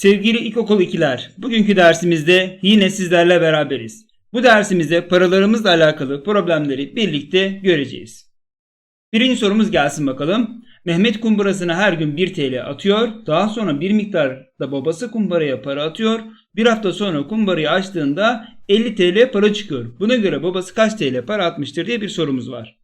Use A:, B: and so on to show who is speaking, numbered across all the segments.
A: Sevgili ilkokul ikiler, bugünkü dersimizde yine sizlerle beraberiz. Bu dersimizde paralarımızla alakalı problemleri birlikte göreceğiz. Birinci sorumuz gelsin bakalım. Mehmet kumbarasına her gün 1 TL atıyor. Daha sonra bir miktar da babası kumbaraya para atıyor. Bir hafta sonra kumbarayı açtığında 50 TL para çıkıyor. Buna göre babası kaç TL para atmıştır diye bir sorumuz var.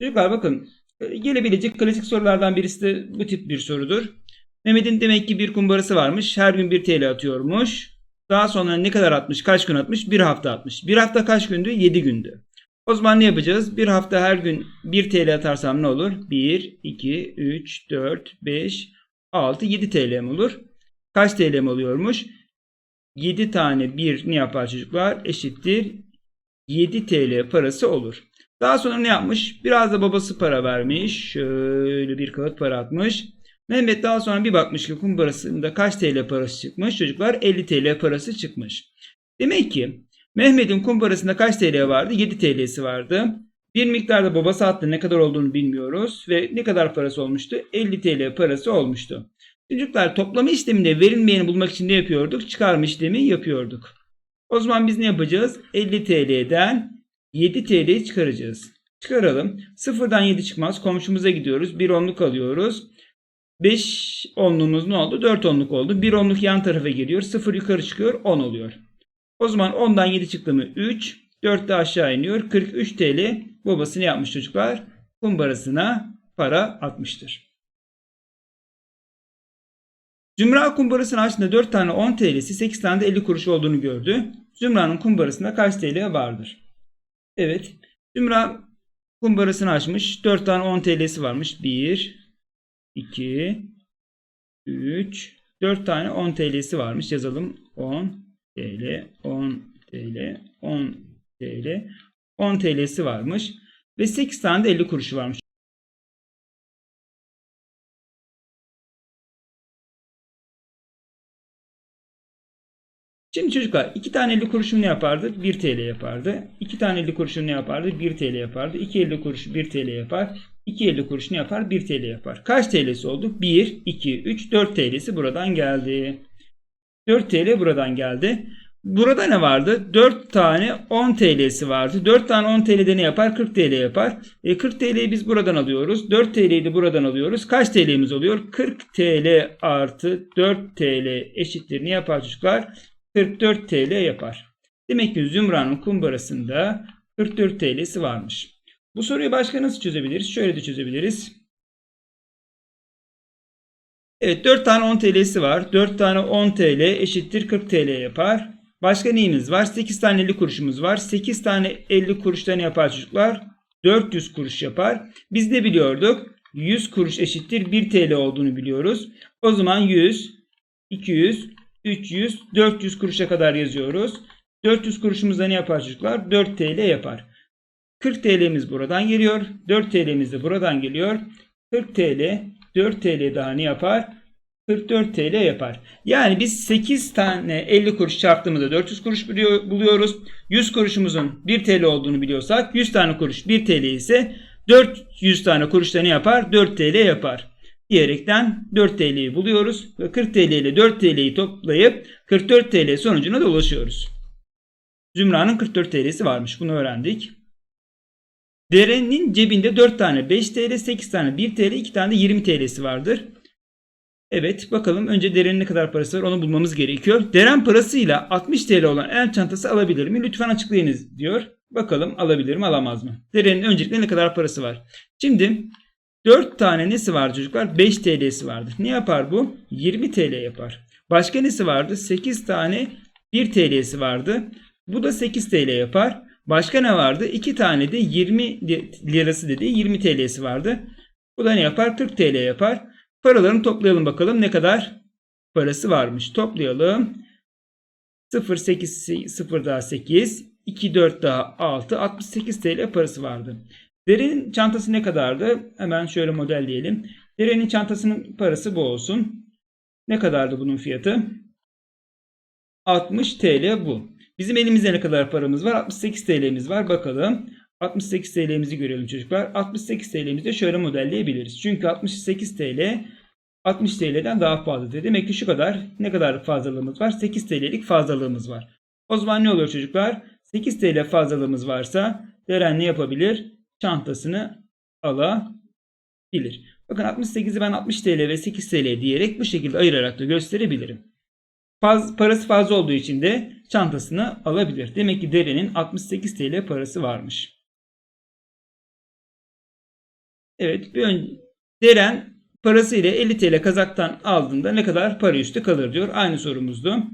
A: Çocuklar bakın e, gelebilecek klasik sorulardan birisi de bu tip bir sorudur. Mehmet'in demek ki bir kumbarası varmış. Her gün 1 TL atıyormuş. Daha sonra ne kadar atmış? Kaç gün atmış? Bir hafta atmış. Bir hafta kaç gündü? 7 gündü. O zaman ne yapacağız? Bir hafta her gün 1 TL atarsam ne olur? 1, 2, 3, 4, 5, 6, 7 TL mi olur? Kaç TL mi oluyormuş? 7 tane 1 ne yapar çocuklar? Eşittir 7 TL parası olur. Daha sonra ne yapmış? Biraz da babası para vermiş. Şöyle bir kağıt para atmış. Mehmet daha sonra bir bakmış ki kumbarasında kaç TL parası çıkmış? Çocuklar 50 TL parası çıkmış. Demek ki Mehmet'in kumbarasında kaç TL vardı? 7 TL'si vardı. Bir miktarda babası attı ne kadar olduğunu bilmiyoruz ve ne kadar parası olmuştu? 50 TL parası olmuştu. Çocuklar toplama işleminde verilmeyeni bulmak için ne yapıyorduk? Çıkarma işlemi yapıyorduk. O zaman biz ne yapacağız? 50 TL'den 7 TL'yi çıkaracağız. Çıkaralım. Sıfırdan 7 çıkmaz. Komşumuza gidiyoruz. 1 onluk alıyoruz. 5 onluğumuz ne oldu? 4 onluk oldu. 1 onluk yan tarafa geliyor. 0 yukarı çıkıyor. 10 oluyor. O zaman 10'dan 7 çıktı mı? 3. 4 de aşağı iniyor. 43 TL babası ne yapmış çocuklar? Kumbarasına para atmıştır. Zümra kumbarasını açtığında 4 tane 10 TL'si 8 tane de 50 kuruş olduğunu gördü. Zümra'nın kumbarasında kaç TL vardır? Evet. Zümra kumbarasını açmış. 4 tane 10 TL'si varmış. 1 2 3 4 tane 10 TL'si varmış. Yazalım. 10 TL 10 TL 10 TL 10 TL'si varmış. Ve 8 tane de 50 kuruşu varmış. Şimdi çocuklar 2 tane 50 kuruşun ne yapardı? 1 TL yapardı. 2 tane 50 kuruşun ne yapardı? 1 TL yapardı. 2 50 kuruş 1 TL yapar. 2 50 kuruş ne yapar? 1 TL yapar. Kaç TL'si oldu? 1, 2, 3, 4 TL'si buradan geldi. 4 TL buradan geldi. Burada ne vardı? 4 tane 10 TL'si vardı. 4 tane 10 TL'de ne yapar? 40 TL yapar. E 40 TL'yi biz buradan alıyoruz. 4 TL'yi de buradan alıyoruz. Kaç TL'miz oluyor? 40 TL artı 4 TL eşittir. Ne yapar çocuklar? 44 TL yapar. Demek ki Zümra'nın kumbarasında 44 TL'si varmış. Bu soruyu başka nasıl çözebiliriz? Şöyle de çözebiliriz. Evet 4 tane 10 TL'si var. 4 tane 10 TL eşittir 40 TL yapar. Başka neyimiz var? 8 tane 50 kuruşumuz var. 8 tane 50 kuruşta ne yapar çocuklar? 400 kuruş yapar. Biz ne biliyorduk? 100 kuruş eşittir 1 TL olduğunu biliyoruz. O zaman 100, 200, 300, 400 kuruşa kadar yazıyoruz. 400 kuruşumuzda ne yapar çocuklar? 4 TL yapar. 40 TL'miz buradan geliyor. 4 TL'miz de buradan geliyor. 40 TL, 4 TL daha ne yapar? 44 TL yapar. Yani biz 8 tane 50 kuruş çarptığımızda 400 kuruş buluyoruz. 100 kuruşumuzun 1 TL olduğunu biliyorsak 100 tane kuruş 1 TL ise 400 tane kuruşta ne yapar? 4 TL yapar. Diyerekten 4 TL'yi buluyoruz ve 40 TL ile 4 TL'yi toplayıp 44 TL sonucuna da ulaşıyoruz. Zümra'nın 44 TL'si varmış. Bunu öğrendik. Deren'in cebinde 4 tane 5 TL, 8 tane 1 TL, 2 tane de 20 TL'si vardır. Evet bakalım önce Deren'in ne kadar parası var onu bulmamız gerekiyor. Deren parasıyla 60 TL olan el çantası alabilir mi? Lütfen açıklayınız diyor. Bakalım alabilir mi alamaz mı? Deren'in öncelikle ne kadar parası var? Şimdi 4 tane nesi var çocuklar? 5 TL'si vardır. Ne yapar bu? 20 TL yapar. Başka nesi vardı? 8 tane 1 TL'si vardı. Bu da 8 TL yapar. Başka ne vardı? 2 tane de 20 lirası dediği 20 TL'si vardı. Bu da ne yapar? 40 TL yapar. Paralarını toplayalım bakalım ne kadar parası varmış. Toplayalım. 0 8 0 daha 8 2 4 daha 6 68 TL parası vardı. Derenin çantası ne kadardı? Hemen şöyle modelleyelim. Derenin çantasının parası bu olsun. Ne kadardı bunun fiyatı? 60 TL bu. Bizim elimizde ne kadar paramız var? 68 TL'miz var. Bakalım. 68 TL'mizi görelim çocuklar. 68 TL'mizi de şöyle modelleyebiliriz. Çünkü 68 TL 60 TL'den daha fazladır. Demek ki şu kadar ne kadar fazlalığımız var? 8 TL'lik fazlalığımız var. O zaman ne oluyor çocuklar? 8 TL fazlalığımız varsa Deren ne yapabilir? Çantasını alabilir. Bakın 68'i ben 60 TL ve 8 TL diyerek bu şekilde ayırarak da gösterebilirim. Faz, parası fazla olduğu için de çantasını alabilir. Demek ki Deren'in 68 TL parası varmış. Evet bir ön... Deren parasıyla 50 TL kazaktan aldığında ne kadar para üstü kalır diyor. Aynı sorumuzdu.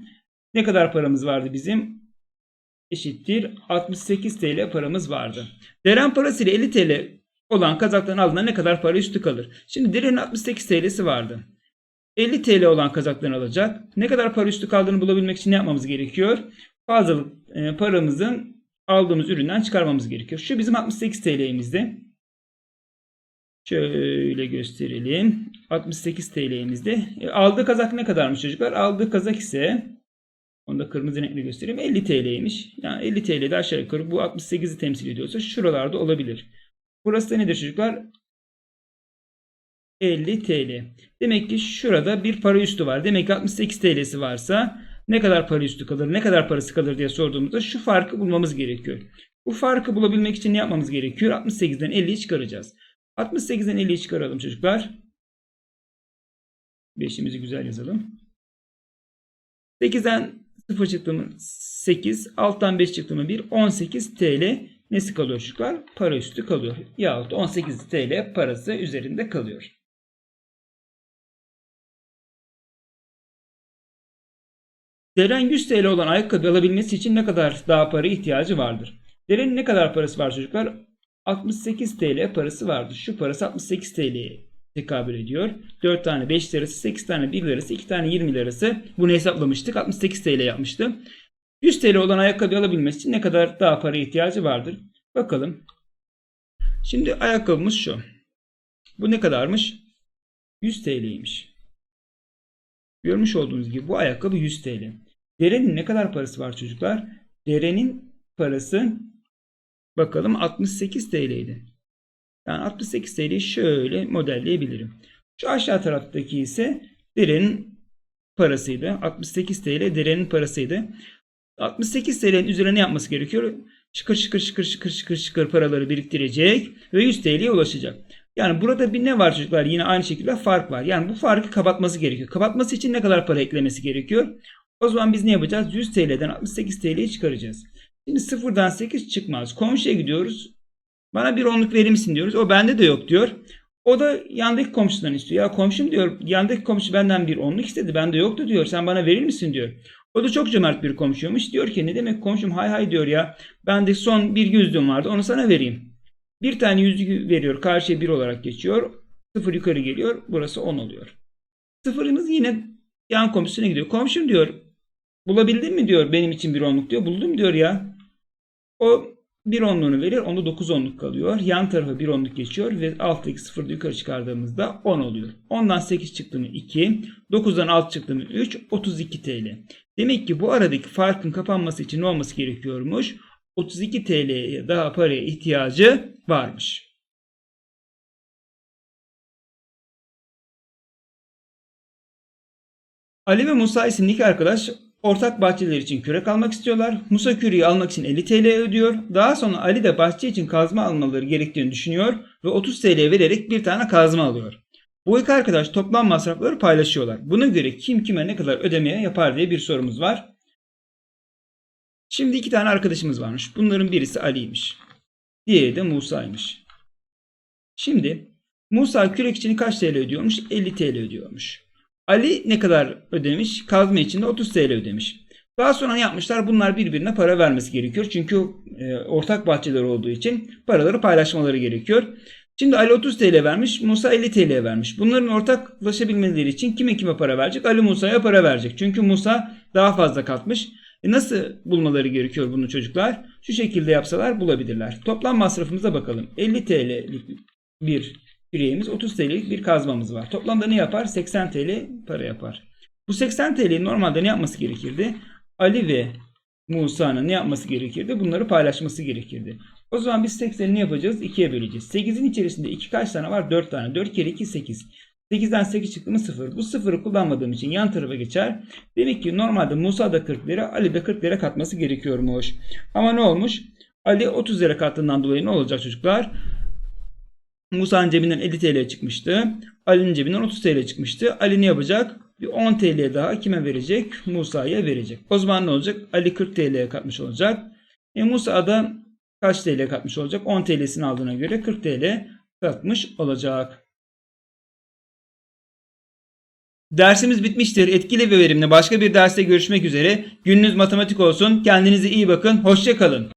A: Ne kadar paramız vardı bizim? Eşittir 68 TL paramız vardı. Deren parasıyla 50 TL olan kazaktan aldığında ne kadar para üstü kalır? Şimdi Deren'in 68 TL'si vardı. 50 TL olan kazaktan alacak. Ne kadar para üstü kaldığını bulabilmek için ne yapmamız gerekiyor? Fazlalık e, paramızın aldığımız üründen çıkarmamız gerekiyor. Şu bizim 68 TL'imizdi. Şöyle gösterelim. 68 TL'imizde. E, aldığı kazak ne kadarmış çocuklar? Aldığı kazak ise onu da kırmızı renkli göstereyim. 50 TL'ymiş. Yani 50 TL'de aşağı yukarı bu 68'i temsil ediyorsa şuralarda olabilir. Burası da nedir çocuklar? 50 TL. Demek ki şurada bir para üstü var. Demek ki 68 TL'si varsa ne kadar para üstü kalır, ne kadar parası kalır diye sorduğumuzda şu farkı bulmamız gerekiyor. Bu farkı bulabilmek için ne yapmamız gerekiyor? 68'den 50'yi çıkaracağız. 68'den 50'yi çıkaralım çocuklar. 5'imizi güzel yazalım. 8'den 0 çıktı mı 8, alttan 5 çıktı mı 1, 18 TL nesi kalıyor çocuklar? Para üstü kalıyor. Yahut 18 TL parası üzerinde kalıyor. Deren 100 TL olan ayakkabı alabilmesi için ne kadar daha para ihtiyacı vardır? Deren'in ne kadar parası var çocuklar? 68 TL parası vardı. Şu parası 68 TL'ye tekabül ediyor. 4 tane 5 lirası, 8 tane 1 lirası, 2 tane 20 lirası. Bunu hesaplamıştık. 68 TL yapmıştı. 100 TL olan ayakkabı alabilmesi için ne kadar daha para ihtiyacı vardır? Bakalım. Şimdi ayakkabımız şu. Bu ne kadarmış? 100 TL'ymiş. Görmüş olduğunuz gibi bu ayakkabı 100 TL. Derenin ne kadar parası var çocuklar? Derenin parası bakalım 68 TL'ydi. Yani 68 TL'yi şöyle modelleyebilirim. Şu aşağı taraftaki ise derenin parasıydı. 68 TL derenin parasıydı. 68 TL'nin üzerine ne yapması gerekiyor? Şıkır şıkır şıkır şıkır şıkır şıkır paraları biriktirecek ve 100 TL'ye ulaşacak. Yani burada bir ne var çocuklar? Yine aynı şekilde fark var. Yani bu farkı kapatması gerekiyor. Kapatması için ne kadar para eklemesi gerekiyor? O zaman biz ne yapacağız? 100 TL'den 68 TL'yi çıkaracağız. Şimdi sıfırdan 8 çıkmaz. Komşuya gidiyoruz. Bana bir onluk verir misin diyoruz. O bende de yok diyor. O da yandaki komşudan istiyor. Ya komşum diyor yandaki komşu benden bir onluk istedi. Bende yoktu diyor. Sen bana verir misin diyor. O da çok cömert bir komşuymuş. Diyor ki ne demek komşum hay hay diyor ya. Bende son bir yüzlüğüm vardı onu sana vereyim. Bir tane yüzlük veriyor. Karşıya bir olarak geçiyor. Sıfır yukarı geliyor. Burası 10 oluyor. Sıfırımız yine yan komşusuna gidiyor. Komşum diyor bulabildin mi diyor benim için bir onluk diyor. Buldum diyor ya. O bir onluğunu verir. Onda 9 onluk kalıyor. Yan tarafa bir onluk geçiyor ve alttaki sıfırı da yukarı çıkardığımızda 10 oluyor. 10'dan 8 çıktı mı 2. 9'dan 6 çıktı mı 3. 32 TL. Demek ki bu aradaki farkın kapanması için ne olması gerekiyormuş? 32 TL'ye daha paraya ihtiyacı varmış. Ali ve Musa isimli iki arkadaş ortak bahçeler için kürek almak istiyorlar. Musa küreği almak için 50 TL ödüyor. Daha sonra Ali de bahçe için kazma almaları gerektiğini düşünüyor ve 30 TL vererek bir tane kazma alıyor. Bu iki arkadaş toplam masrafları paylaşıyorlar. Buna göre kim kime ne kadar ödemeye yapar diye bir sorumuz var. Şimdi iki tane arkadaşımız varmış. Bunların birisi Ali'ymiş. Diğeri de Musa'ymış. Şimdi Musa kürek için kaç TL ödüyormuş? 50 TL ödüyormuş. Ali ne kadar ödemiş? Kazma için de 30 TL ödemiş. Daha sonra yapmışlar? Bunlar birbirine para vermesi gerekiyor. Çünkü e, ortak bahçeler olduğu için paraları paylaşmaları gerekiyor. Şimdi Ali 30 TL vermiş, Musa 50 TL vermiş. Bunların ortaklaşabilmeleri için kime kime para verecek? Ali Musa'ya para verecek. Çünkü Musa daha fazla katmış. E nasıl bulmaları gerekiyor bunu çocuklar? Şu şekilde yapsalar bulabilirler. Toplam masrafımıza bakalım. 50 TL'lik bir küreğimiz, 30 TL'lik bir kazmamız var. Toplamda ne yapar? 80 TL para yapar. Bu 80 TL'yi normalde ne yapması gerekirdi? Ali ve Musa'nın ne yapması gerekirdi? Bunları paylaşması gerekirdi. O zaman biz 80'i ne yapacağız? 2'ye böleceğiz. 8'in içerisinde 2 kaç tane var? 4 tane. 4 kere 2 8. 8'den 8 çıktı mı 0. Bu 0'ı kullanmadığım için yan tarafa geçer. Demek ki normalde Musa da 40 lira, Ali de 40 lira katması gerekiyormuş. Ama ne olmuş? Ali 30 lira kattığından dolayı ne olacak çocuklar? Musa'nın cebinden 50 TL çıkmıştı. Ali'nin cebinden 30 TL çıkmıştı. Ali ne yapacak? Bir 10 TL daha kime verecek? Musa'ya verecek. O zaman ne olacak? Ali 40 TL'ye katmış olacak. E Musa da kaç TL katmış olacak? 10 TL'sini aldığına göre 40 TL katmış olacak. Dersimiz bitmiştir. Etkili ve verimli başka bir derste görüşmek üzere. Gününüz matematik olsun. Kendinize iyi bakın. Hoşça kalın.